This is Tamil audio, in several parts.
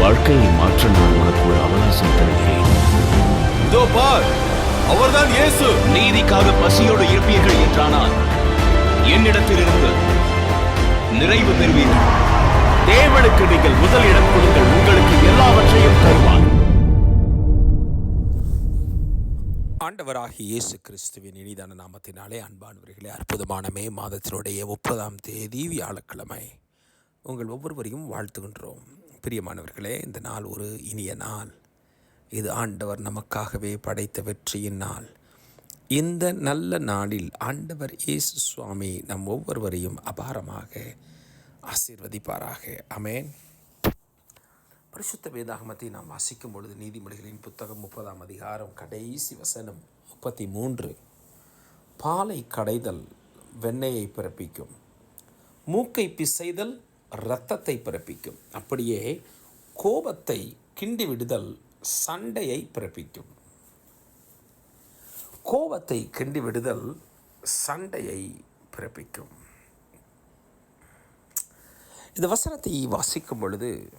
வாழ்க்கையை மாற்ற நான் உனக்கு ஒரு அவகாசம் தருகிறேன். இதோ பார் அவர்தான் இயேசு. நீதிக்காக பசியோடு இருப்பீர்கள் என்றானால் என்னிடத்திலிருந்து நிறைவு பெறுவீர்கள். தேவனுக்கு நீங்கள் முதல் இடம் கொடுங்கள் உங்களுக்கு எல்லாவற்றையும் தருவார். ஆண்டவராகிய இயேசு கிறிஸ்துவின் இனிதான நாமத்தினாலே அன்பானவர்களே அற்புதமான மே மாதத்தினுடைய முப்பதாம் தேதி வியாழக்கிழமை. உங்கள் ஒவ்வொருவரையும் வாழ்த்துகின்றோம். பிரியமானவர்களே இந்த நாள் ஒரு இனிய நாள். இது ஆண்டவர் நமக்காகவே படைத்த வெற்றியின் நாள். இந்த நல்ல நாளில் ஆண்டவர் இயேசு சுவாமி நம் ஒவ்வொருவரையும் அபாரமாக ஆசீர்வதிப்பாராக. அமேன் பரிசுத்த வேதாகமத்தை நாம் வாசிக்கும் பொழுது நீதிமொழிகளின் புத்தகம் முப்பதாம் அதிகாரம் கடைசி வசனம் முப்பத்தி மூன்று பாலை கடைதல் வெண்ணெயை பிறப்பிக்கும். மூக்கை பிசைதல் இரத்தத்தை பிறப்பிக்கும். அப்படியே கோபத்தை கிண்டி விடுதல் சண்டையை பிறப்பிக்கும். கோபத்தை கிண்டி விடுதல் சண்டையை பிறப்பிக்கும். இந்த வசனத்தை வாசிக்கும் பொழுது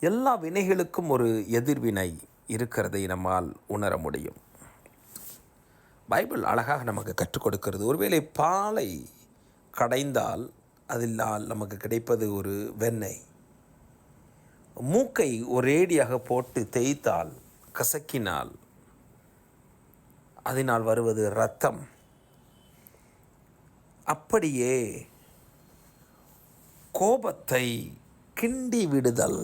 எல்லா வினைகளுக்கும் ஒரு எதிர்வினை இருக்கிறதை நம்மால் உணர முடியும். பைபிள் அழகாக நமக்கு கற்றுக் கொடுக்கிறது. ஒருவேளை பாலை கடைந்தால் அதில்லால் நமக்கு கிடைப்பது ஒரு வெண்ணெய். மூக்கை ஒரேடியாக போட்டு தேய்த்தால் கசக்கினால் அதனால் வருவது ரத்தம் அப்படியே கோபத்தை கிண்டி விடுதல்.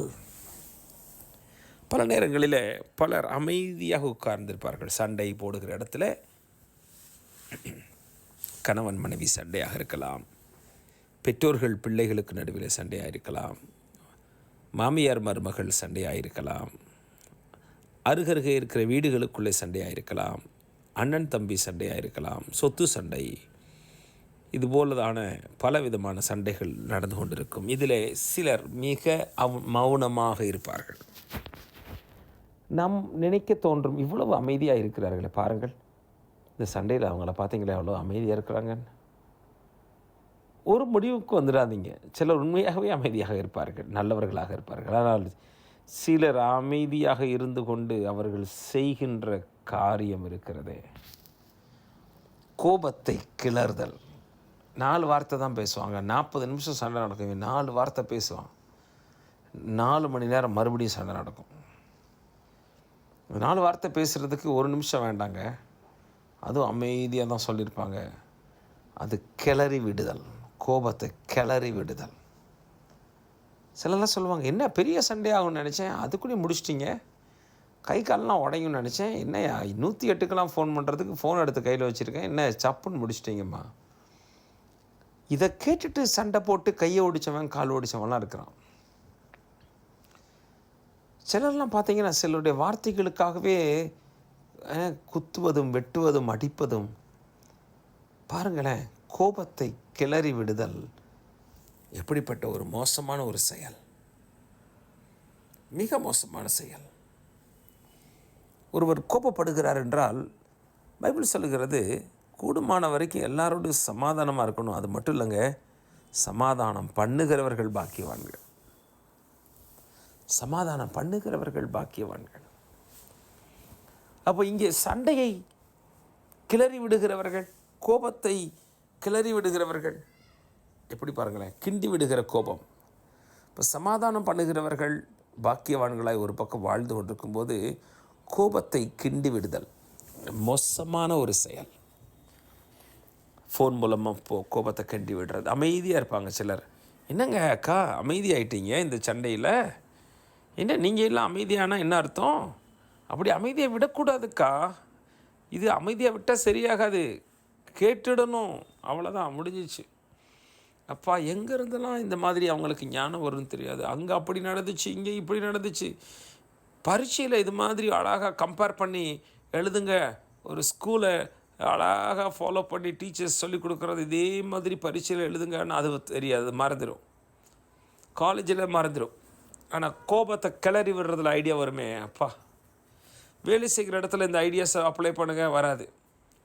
பல நேரங்களில் பலர் அமைதியாக உட்கார்ந்திருப்பார்கள். சண்டை போடுகிற இடத்துல. கணவன் மனைவி சண்டையாக இருக்கலாம். பெற்றோர்கள் பிள்ளைகளுக்கு நடுவில் சண்டையாக இருக்கலாம் மாமியார் மருமகள் சண்டையாக இருக்கலாம் அருகருகே இருக்கிற வீடுகளுக்குள்ளே சண்டையாக இருக்கலாம் அண்ணன் தம்பி சண்டையாக இருக்கலாம் சொத்து சண்டை. இதுபோலதான பலவிதமான சண்டைகள் நடந்து கொண்டிருக்கும். இதில் சிலர் மிக அவ் மௌனமாக இருப்பார்கள். நாம் நினைக்க தோன்றும் இவ்வளவு அமைதியாக இருக்கிறார்களே பாருங்கள். இந்த சண்டையில் அவங்கள பார்த்தீங்களே எவ்வளோ அமைதியாக இருக்கிறாங்க ஒரு முடிவுக்கு வந்துடாதீங்க. சிலர் உண்மையாகவே அமைதியாக இருப்பார்கள் நல்லவர்களாக இருப்பார்கள். ஆனால் சிலர் அமைதியாக இருந்து கொண்டு அவர்கள் செய்கின்ற காரியம் இருக்கிறதே. கோபத்தை கிளறுதல். நாலு வார்த்தை தான் பேசுவாங்க. நாற்பது நிமிஷம் சண்டை நடக்கும் நாலு வார்த்தை பேசுவான். நாலு மணி நேரம் மறுபடியும் சண்டை நடக்கும். நாலு வார்த்தை பேசுகிறதுக்கு ஒரு நிமிஷம் வேண்டாங்க. அதுவும் அமைதியாக தான் சொல்லியிருப்பாங்க. அது கிளறி விடுதல். கோபத்தை கிளறி விடுதல். சிலர்லாம் சொல்லுவாங்க என்ன பெரிய சண்டே ஆகும்னு நினச்சேன். அதுக்குள்ளேயும் முடிச்சிட்டிங்க. கை கால்லாம் உடையும்னு நினச்சேன். என்னையா நூற்றி எட்டுக்கெல்லாம் ஃபோன் பண்ணுறதுக்கு ஃபோன் எடுத்து கையில் வச்சுருக்கேன். என்ன சப்புன்னு முடிச்சிட்டிங்கம்மா. இதை கேட்டுட்டு சண்டை போட்டு கையை ஒடிச்சவன் கால் ஒடிச்சவன்லாம் இருக்கிறான். சிலர்லாம் பார்த்தீங்கன்னா சிலருடைய வார்த்தைகளுக்காகவே குத்துவதும் வெட்டுவதும் அடிப்பதும் பாருங்களேன் கோபத்தை கிளறி விடுதல் எப்படிப்பட்ட ஒரு மோசமான ஒரு செயல்? மிக மோசமான செயல். ஒருவர் கோபப்படுகிறார் என்றால் பைபிள் சொல்லுகிறது கூடுமான வரைக்கும் எல்லாரோடும் சமாதானமாக இருக்கணும். அது மட்டும் இல்லைங்க சமாதானம் பண்ணுகிறவர்கள் பாக்கியவான்கள். சமாதானம் பண்ணுகிறவர்கள் பாக்கியவான்கள். அப்போ இங்கே சண்டையை கிளறி விடுகிறவர்கள் கோபத்தை கிளறி விடுகிறவர்கள். எப்படி பாருங்களேன் கிண்டி விடுகிற கோபம். இப்போ சமாதானம் பண்ணுகிறவர்கள் பாக்கியவான்களாய் ஒரு பக்கம் வாழ்ந்து கொண்டிருக்கும்போது கோபத்தை கிண்டி விடுதல் மோசமான ஒரு செயல். ஃபோன் மூலமாக போ கோபத்தை கிண்டி விடுறது. அமைதியாக இருப்பாங்க சிலர். என்னங்க அக்கா அமைதியாயிட்டீங்க இந்த சண்டையில்? என்ன நீங்கள் எல்லாம் அமைதியானா என்ன அர்த்தம்? அப்படி அமைதியை விடக்கூடாதுக்கா. இது அமைதியாக விட்டால் சரியாகாது. கேட்டுடணும். அவ்வளோதான் முடிஞ்சிச்சு. அப்பா எங்கே இருந்தெல்லாம் இந்த மாதிரி அவங்களுக்கு ஞானம் வரும்னு தெரியாது. அங்கே அப்படி நடந்துச்சு இங்கே இப்படி நடந்துச்சு. பரீட்சையில் இது மாதிரி அழகாக கம்பேர் பண்ணி எழுதுங்க. ஒரு ஸ்கூலை அழகாக ஃபாலோ பண்ணி டீச்சர்ஸ் சொல்லி கொடுக்குறது இதே மாதிரி பரீட்சையில் எழுதுங்கன்னு அது தெரியாது மறந்துடும் காலேஜில் மறந்துடும் ஆனால் கோபத்தை கிளறி விடுறதுல ஐடியா வருமே அப்பா. வேலை செய்கிற இடத்துல இந்த ஐடியாஸை அப்ளை பண்ணுங்க வராது.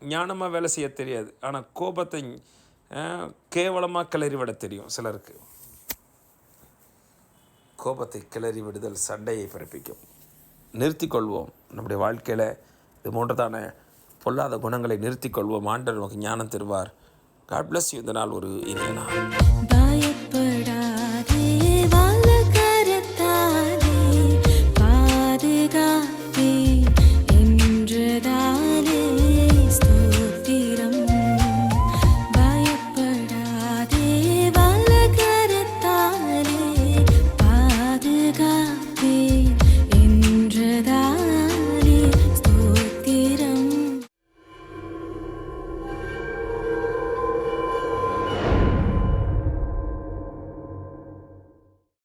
ஞானமாக வேலை செய்ய தெரியாது. ஆனால் கோபத்தை கேவலமாக கிளறி விட தெரியும் சிலருக்கு. கோபத்தை கிளறி விடுதல் சண்டையை பிறப்பிக்கும். நிறுத்தி கொள்வோம். நம்முடைய வாழ்க்கையில் இது போன்றதான பொல்லாத குணங்களை நிறுத்தி கொள்வோம். ஆண்டவர் நமக்கு ஞானம் தருவார். காட் பிளஸ் இந்த நாள் ஒரு இனிய நாள்.